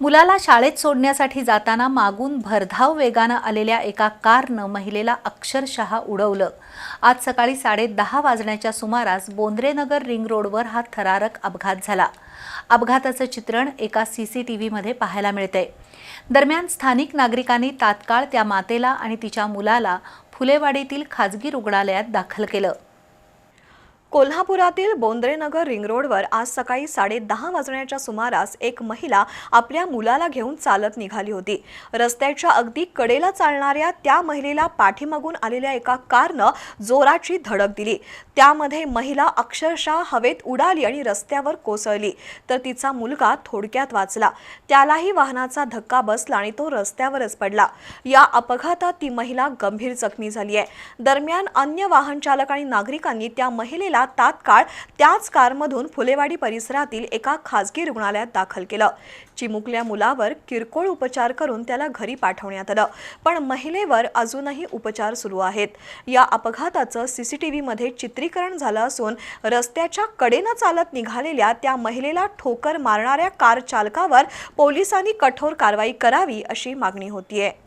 मुलाला शाळेत सोडण्यासाठी जाताना मागून भरधाव वेगानं आलेल्या एका कारनं महिलेला अक्षरशः उडवलं. आज सकाळी साडे दहा वाजण्याच्या सुमारास बोंद्रेनगर रिंग रोडवर हा थरारक अपघात झाला. अपघाताचं चित्रण एका सी सी टी व्हीमध्ये पाहायला मिळतंय. दरम्यान स्थानिक नागरिकांनी तात्काळ त्या मातेला आणि तिच्या मुलाला फुलेवाडीतील खाजगी रुग्णालयात दाखल केलं. कोल्हापुरातील बोंद्रेनगर रिंग रोडवर आज सकाळी साडे दहा वाजण्याच्या सुमारास एक महिला आपल्या मुलाला घेऊन चालत निघाली होती. रस्त्याच्या अगदी कडेला चालणाऱ्या त्या महिलेला पाठीमागून आलेल्या एका कारनं जोराची धडक दिली. त्यामध्ये महिला अक्षरशः हवेत उडाली आणि रस्त्यावर कोसळली. तर तिचा मुलगा थोडक्यात वाचला. त्यालाही वाहनाचा धक्का बसला आणि तो रस्त्यावरच पडला. या अपघातात ती महिला गंभीर जखमी झाली आहे. दरम्यान अन्य वाहन चालक आणि नागरिकांनी त्या महिलेला तात्काळ त्याच कारमधून फुलेवाडी परिसरातील एका खासगी रुग्णालयात दाखल केलं. चिमुकल्या मुलावर किरकोळ उपचार करून त्याला घरी पाठवण्यात आलं. पण महिलेवर अजूनही उपचार सुरू आहेत. या अपघाताचं सीसीटीव्हीमध्ये चित्रीकरण झालं असून रस्त्याच्या कडेनं चालत निघालेल्या त्या महिलेला ठोकर मारणाऱ्या कार चालकावर पोलिसांनी कठोर कारवाई करावी अशी मागणी होतीये.